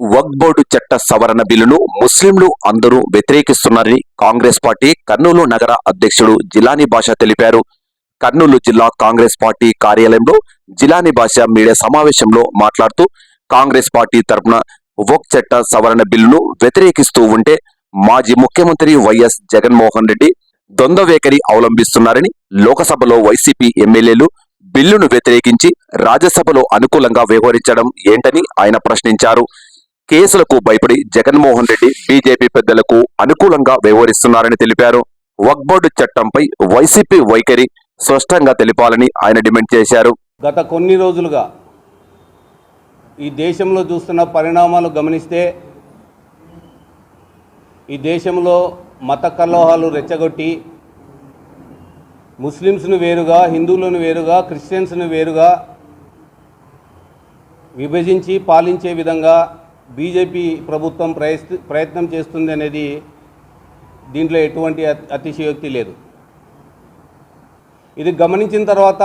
వక్బోర్డు చట్ట సవరణ బిల్లును ముస్లింలు అందరూ వ్యతిరేకిస్తున్నారని కాంగ్రెస్ పార్టీ కర్నూలు నగర అధ్యక్షుడు జిలానీ భాష తెలిపారు. కర్నూలు జిల్లా కాంగ్రెస్ పార్టీ కార్యాలయంలో జిలానీ భాష మీడియా సమావేశంలో మాట్లాడుతూ కాంగ్రెస్ పార్టీ తరపున వక్ చట్ట సవరణ బిల్లును వ్యతిరేకిస్తూ ఉంటే మాజీ ముఖ్యమంత్రి వైఎస్ జగన్మోహన్ రెడ్డి ద్వంద్వవేకరి అవలంబిస్తున్నారని లోకసభలో వైసీపీ ఎమ్మెల్యేలు బిల్లును వ్యతిరేకించి రాజ్యసభలో అనుకూలంగా వ్యవహరించడం ఏంటని ఆయన ప్రశ్నించారు. కేసులకు భయపడి జగన్మోహన్ రెడ్డి బీజేపీ పెద్దలకు అనుకూలంగా వ్యవహరిస్తున్నారని తెలిపారు. వక్బోర్డు చట్టంపై వైసీపీ వైఖరి స్పష్టంగా తెలిపాలని ఆయన డిమాండ్ చేశారు. గత కొన్ని రోజులుగా ఈ దేశంలో చూస్తున్న పరిణామాలు గమనిస్తే ఈ దేశంలో మత కలహాలు రెచ్చగొట్టి ముస్లిమ్స్ను వేరుగా హిందువులను వేరుగా క్రిస్టియన్స్ను వేరుగా విభజించి పాలించే విధంగా బీజేపీ ప్రభుత్వం ప్రయత్ ప్రయత్నం చేస్తుంది అనేది దీంట్లో ఎటువంటి అతి- అతిశయోక్తి లేదు. ఇది గమనించిన తర్వాత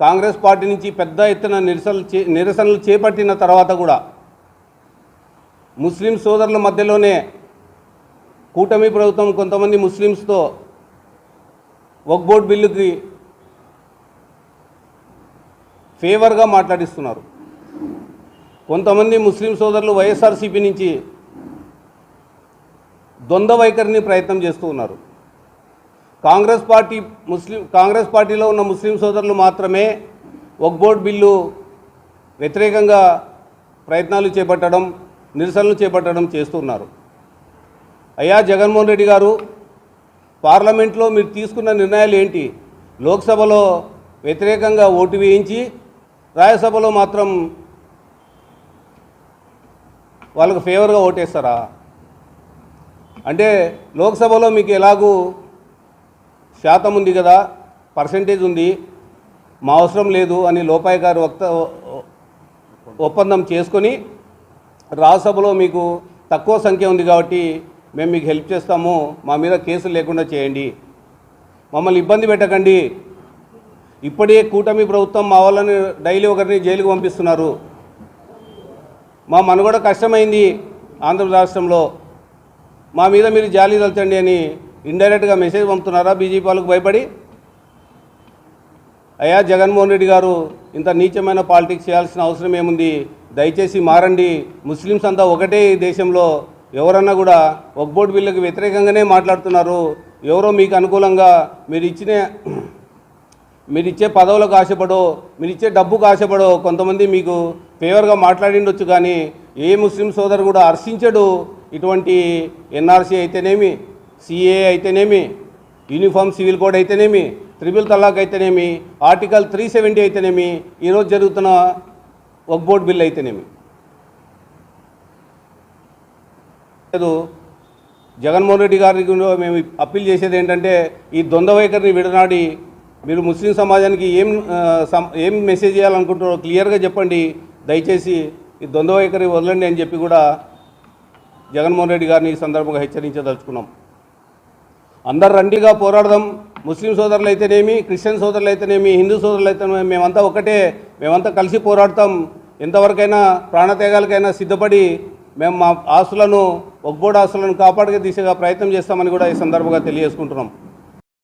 కాంగ్రెస్ పార్టీ నుంచి పెద్ద ఎత్తున నిరసనలు చే నిరసనలు చేపట్టిన తర్వాత కూడా ముస్లిం సోదరుల మధ్యలోనే కూటమి ప్రభుత్వం కొంతమంది ముస్లిమ్స్తో వక్బోర్డ్ బిల్లుకి ఫేవర్గా మాట్లాడిస్తున్నారు. కొంతమంది ముస్లిం సోదరులు వైఎస్ఆర్సీపీ నుంచి ద్వంద్వ వైఖరిని ప్రయత్నం చేస్తూ ఉన్నారు. కాంగ్రెస్ పార్టీ ముస్లిం కాంగ్రెస్ పార్టీలో ఉన్న ముస్లిం సోదరులు మాత్రమే వక్ బోర్డ్ బిల్లు వ్యతిరేకంగా ప్రయత్నాలు చేపట్టడం నిరసనలు చేపట్టడం చేస్తున్నారు అయ్యా జగన్మోహన్ రెడ్డి గారు పార్లమెంట్లో మీరు తీసుకున్న నిర్ణయాలు ఏంటి? లోక్సభలో వ్యతిరేకంగా ఓటు వేయించి రాజ్యసభలో మాత్రం వాళ్ళకు ఫేవర్గా ఓటేస్తారా? అంటే లోక్సభలో మీకు ఎలాగూ శాతం ఉంది కదా పర్సంటేజ్ ఉంది మా అవసరం లేదు అని లోపాయి గారు వక్త ఒప్పందం చేసుకొని రాజ్యసభలో మీకు తక్కువ సంఖ్య ఉంది కాబట్టి మేము మీకు హెల్ప్ చేస్తాము మా మీద కేసులు లేకుండా చేయండి. మమ్మల్ని ఇబ్బంది పెట్టకండి. ఇప్పుడే కూటమి ప్రభుత్వం మా వాళ్ళని డైలీ ఒకరిని జైలుకు పంపిస్తున్నారు. మా మనుగడ కష్టమైంది ఆంధ్ర రాష్ట్రంలో. మా మీద మీరు జాలి తలచండి అని ఇండైరెక్ట్గా మెసేజ్ పంపుతున్నారా బీజేపీ వాళ్ళకు భయపడి? అయ్యా జగన్మోహన్ రెడ్డి గారు ఇంత నీచమైన పాలిటిక్స్ చేయాల్సిన అవసరం ఏముంది? దయచేసి మారండి. ముస్లిమ్స్ అంతా ఒకటే దేశంలో. ఎవరన్నా కూడా ఒక బిల్లకు బిల్లుకి వ్యతిరేకంగానే మాట్లాడుతున్నారు. ఎవరో మీకు అనుకూలంగా మీరు ఇచ్చిన మీరు ఇచ్చే పదవులకు ఆశపడో మీరు ఇచ్చే డబ్బుకు ఆశపడో కొంతమంది మీకు ఫేవర్గా మాట్లాడిండొచ్చు కానీ ఏ ముస్లిం సోదరు కూడా హర్షించడు. ఇటువంటి ఎన్ఆర్సీ అయితేనేమి సిఏ అయితేనేమి యూనిఫామ్ సివిల్ కోడ్ అయితేనేమి త్రిబుల్ తలాక్ అయితేనేమి ఆర్టికల్ త్రీ సెవెంటీ అయితేనేమి ఈరోజు జరుగుతున్న ఒక బోర్డ్ బిల్ అయితేనేమి. లేదు జగన్మోహన్ రెడ్డి గారికి మేము అప్పీల్ చేసేది ఏంటంటే ఈ ద్వంద్వ వైఖరిని విడనాడి మీరు ముస్లిం సమాజానికి ఏం ఏం మెసేజ్ చేయాలనుకుంటున్నారో క్లియర్గా చెప్పండి. దయచేసి ఈ ద్వంద్వ వైఖరి వదలండి అని చెప్పి కూడా జగన్మోహన్ రెడ్డి గారిని ఈ సందర్భంగా హెచ్చరించదలుచుకున్నాం. అందరు రండిగా పోరాడదాం. ముస్లిం సోదరులు అయితేనేమి క్రిస్టియన్ సోదరులు అయితేనేమి హిందూ సోదరులు అయితేనేమి మేమంతా ఒకటే మేమంతా కలిసి పోరాడతాం. ఎంతవరకైనా ప్రాణత్యాగాలకైనా సిద్ధపడి మేము మా ఆస్తులను ఒక్బోడు ఆస్తులను కాపాడే దిశగా ప్రయత్నం చేస్తామని కూడా ఈ సందర్భంగా తెలియజేసుకుంటున్నాం.